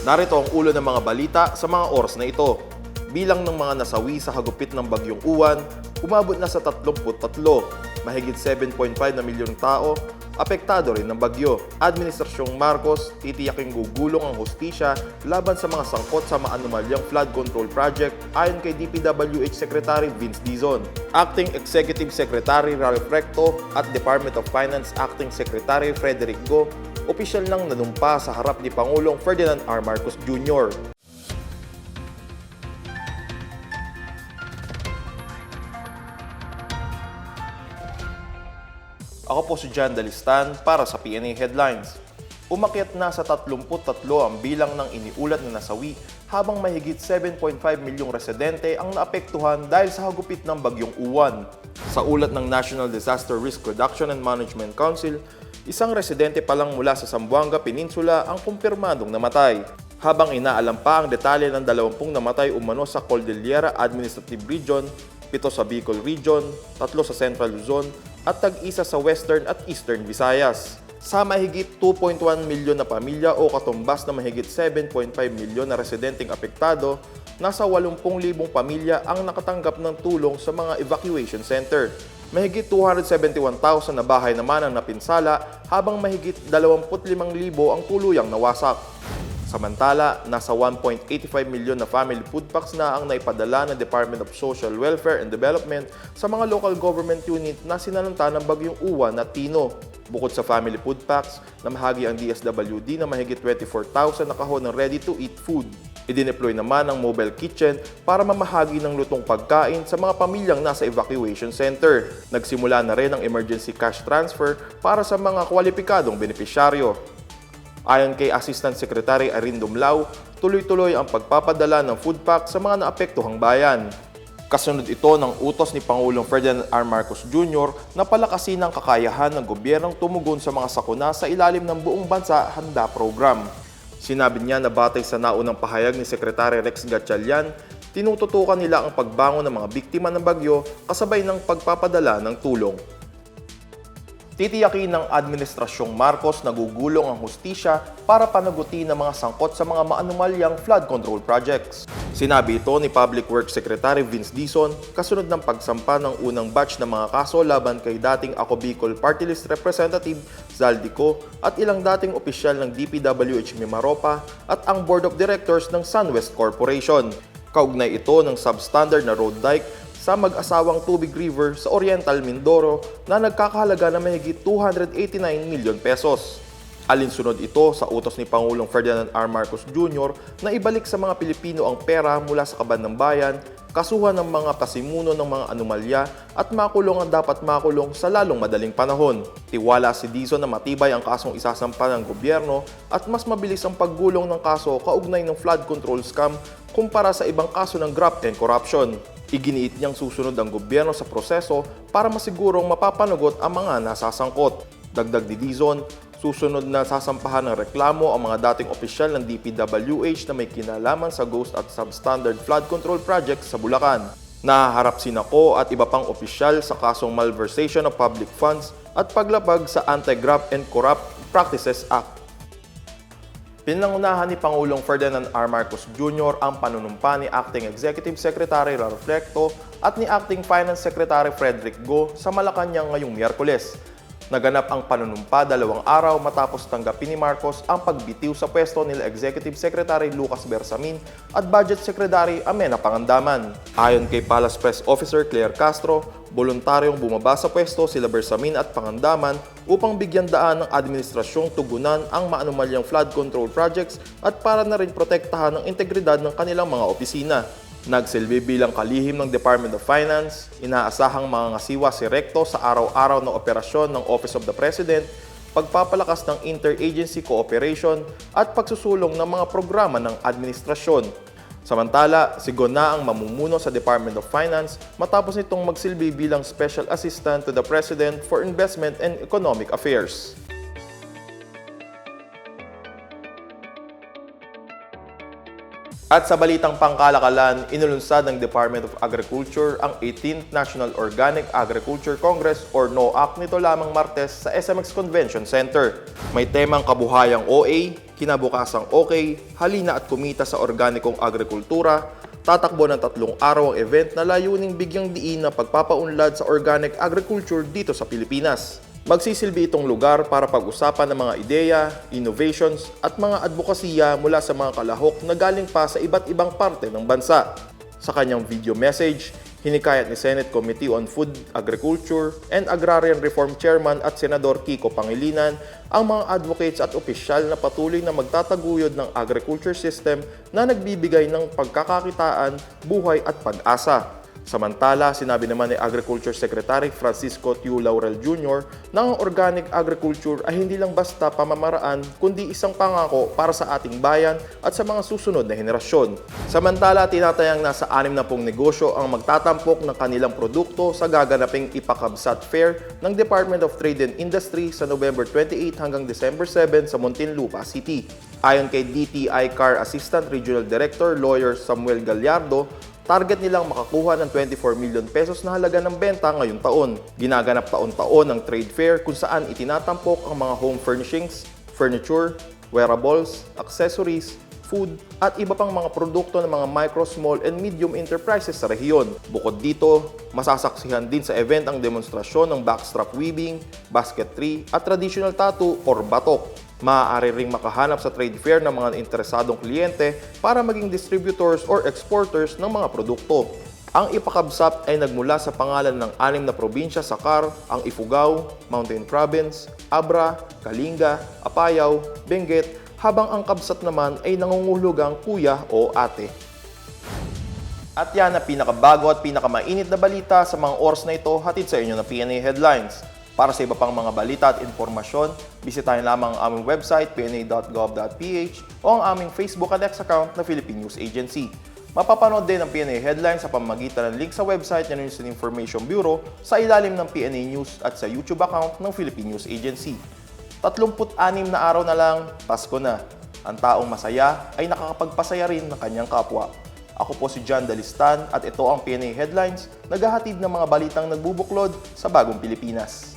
Narito ang ulo ng mga balita sa mga oras na ito. Bilang ng mga nasawi sa hagupit ng bagyong uwan, umabot na sa 33. Mahigit 7.5 na milyong tao, apektado rin ng bagyo. Administrasyong Marcos, titiyaking gugulong ang hustisya laban sa mga sangkot sa maanumalyang flood control project ayon kay DPWH Secretary Vince Dizon. Acting Executive Secretary Ralph Recto at Department of Finance Acting Secretary Frederick Go opisyal nang nanumpa sa harap ni Pangulong Ferdinand R. Marcos Jr. Ako po si Jan Dalistan para sa PNA Headlines. Umakyat na sa 33 ang bilang ng iniulat na nasawi habang mahigit 7.5 milyong residente ang naapektuhan dahil sa hagupit ng bagyong uwan. Sa ulat ng National Disaster Risk Reduction and Management Council, isang residente pa lang mula sa Zamboanga Peninsula ang kumpirmadong namatay. Habang inaalam pa ang detalye ng 20 namatay umano sa Cordillera Administrative Region, pito sa Bicol Region, tatlo sa Central Luzon, at tag-isa sa Western at Eastern Visayas. Sa mahigit 2.1 milyon na pamilya o katumbas na mahigit 7.5 milyon na residenteng apektado, nasa 80,000 pamilya ang nakatanggap ng tulong sa mga evacuation center. Mahigit 271,000 na bahay naman ang napinsala habang mahigit 25,000 ang tuluyang nawasak. Samantala, nasa 1.85 milyon na family food packs na ang naipadala ng Department of Social Welfare and Development sa mga local government unit na sinalanta ng bagyong Uwan at Tino. Bukod sa family food packs, namahagi ang DSWD na mahigit 24,000 na kahon ng ready-to-eat food. Idineploy naman ang mobile kitchen para mamahagi ng lutong pagkain sa mga pamilyang nasa evacuation center. Nagsimula na rin ang emergency cash transfer para sa mga kwalipikadong benepisyaryo. Ayon kay Assistant Secretary Arin Dumlao, tuloy-tuloy ang pagpapadala ng food pack sa mga naapektuhang bayan. Kasunod ito ng utos ni Pangulong Ferdinand R. Marcos Jr. na palakasin ang kakayahan ng gobyernong tumugon sa mga sakuna sa ilalim ng buong bansa handa program. Sinabi niya na batay sa naunang pahayag ni Secretary Rex Gatchalian, tinututukan nila ang pagbangon ng mga biktima ng bagyo kasabay ng pagpapadala ng tulong. Titiyakin ng Administrasyong Marcos na gugulong ang hustisya para panagutin ang mga sangkot sa mga maanumalyang flood control projects. Sinabi ito ni Public Works Secretary Vince Dizon kasunod ng pagsampa ng unang batch ng mga kaso laban kay dating Ako Bicol Party List Representative Zaldico at ilang dating opisyal ng DPWH Mimaropa at ang Board of Directors ng SunWest Corporation. Kaugnay ito ng substandard na road dike sa mag-asawang Tubig River sa Oriental Mindoro na nagkakahalaga ng mahigit 289 milyon pesos. Alinsunod ito sa utos ni Pangulong Ferdinand R. Marcos Jr. na ibalik sa mga Pilipino ang pera mula sa kaban ng bayan, kasuhan ng mga pasimuno ng mga anomalya at makulong ang dapat makulong sa lalong madaling panahon. Tiwala si Dizon na matibay ang kasong isasampa ng gobyerno at mas mabilis ang paggulong ng kaso kaugnay ng flood control scam kumpara sa ibang kaso ng graft and corruption. Iginiit niyang susunod ang gobyerno sa proseso para masigurong mapapanagot ang mga nasasangkot. Dagdag ni Dizon, susunod na sasampahan ng reklamo ang mga dating opisyal ng DPWH na may kinalaman sa ghost at substandard flood control projects sa Bulacan. Nahaharap sinako at iba pang opisyal sa kasong malversation of public funds at paglabag sa Anti-Graft and Corrupt Practices Act. Pinangunahan ni Pangulong Ferdinand R. Marcos Jr. ang panunumpa ni Acting Executive Secretary Ralph Recto at ni Acting Finance Secretary Frederick Go sa Malacanang ngayong Miyerkules. Naganap ang panunumpa dalawang araw matapos tanggapin ni Marcos ang pagbitiw sa pwesto nila Executive Secretary Lucas Bersamin at Budget Secretary Amena Pangandaman. Ayon kay Palace Press Officer Claire Castro, voluntaryong bumaba sa pwesto sila Bersamin at Pangandaman upang bigyan daan ng administrasyong tugunan ang maanumalyang flood control projects at para na rin protektahan ang integridad ng kanilang mga opisina. Nagsilbi bilang kalihim ng Department of Finance, inaasahang mga ngasiwa si Recto sa araw-araw na operasyon ng Office of the President, pagpapalakas ng interagency cooperation at pagsusulong ng mga programa ng administrasyon. Samantala, si Gona ang mamumuno sa Department of Finance matapos nitong magsilbi bilang Special Assistant to the President for Investment and Economic Affairs. At sa balitang pangkalakalan, inulunsad ng Department of Agriculture ang 18th National Organic Agriculture Congress or NOAC nito lamang Martes sa SMX Convention Center. May temang kabuhayang OA, Kinabukasang okay, halina at kumita sa organikong agrikultura, tatakbo ng tatlong araw ang event na layuning bigyang diin na pagpapaunlad sa organic agriculture dito sa Pilipinas. Magsisilbi itong lugar para pag-usapan ng mga ideya, innovations at mga advokasya mula sa mga kalahok na galing pa sa iba't ibang parte ng bansa. Sa kanyang video message, hinikayat ni Senate Committee on Food, Agriculture, and Agrarian Reform Chairman at Senador Kiko Pangilinan ang mga advocates at opisyal na patuloy na magtataguyod ng agriculture system na nagbibigay ng pagkakakitaan, buhay at pag-asa. Samantala, sinabi naman ni Agriculture Secretary Francisco Tiu Laurel Jr. na ang organic agriculture ay hindi lang basta pamamaraan kundi isang pangako para sa ating bayan at sa mga susunod na henerasyon. Samantala, tinatayang nasa 60 negosyo ang magtatampok ng kanilang produkto sa gaganaping Ipakabsat Fair ng Department of Trade and Industry sa November 28 hanggang December 7 sa Muntinlupa City. Ayon kay DTI CAR Assistant Regional Director Lawyer Samuel Gallardo, Target nilang makakuha ng 24 million pesos na halaga ng benta ngayong taon. Ginaganap taon-taon ang trade fair kung saan itinatampok ang mga home furnishings, furniture, wearables, accessories, food, at iba pang mga produkto ng mga micro, small, and medium enterprises sa rehiyon. Bukod dito, masasaksihan din sa event ang demonstrasyon ng backstrap weaving, basket tree, at traditional tattoo or batok. Maaari ring makahanap sa trade fair ng mga interesadong kliyente para maging distributors or exporters ng mga produkto. Ang ipakabsap ay nagmula sa pangalan ng anim na probinsya sa CAR, ang Ifugao, Mountain Province, Abra, Kalinga, Apayao, Benguet, habang ang kabsat naman ay nangungulugang kuya o ate. At yan ang pinakabago at pinakamainit na balita sa mga oras na ito hatid sa inyo ng PNA Headlines. Para sa iba pang mga balita at informasyon, bisitahin lamang ang aming website pna.gov.ph o ang aming Facebook at X account na Philippine News Agency. Mapapanood din ang PNA Headlines sa pamagitan ng link sa website ng News and Information Bureau sa ilalim ng PNA News at sa YouTube account ng Philippine News Agency. 36 na araw na lang, Pasko na. Ang taong masaya ay nakakapagpasaya rin ng kanyang kapwa. Ako po si John Dalistan at ito ang PNA Headlines, naghahatid ng mga balitang nagbubuklod sa bagong Pilipinas.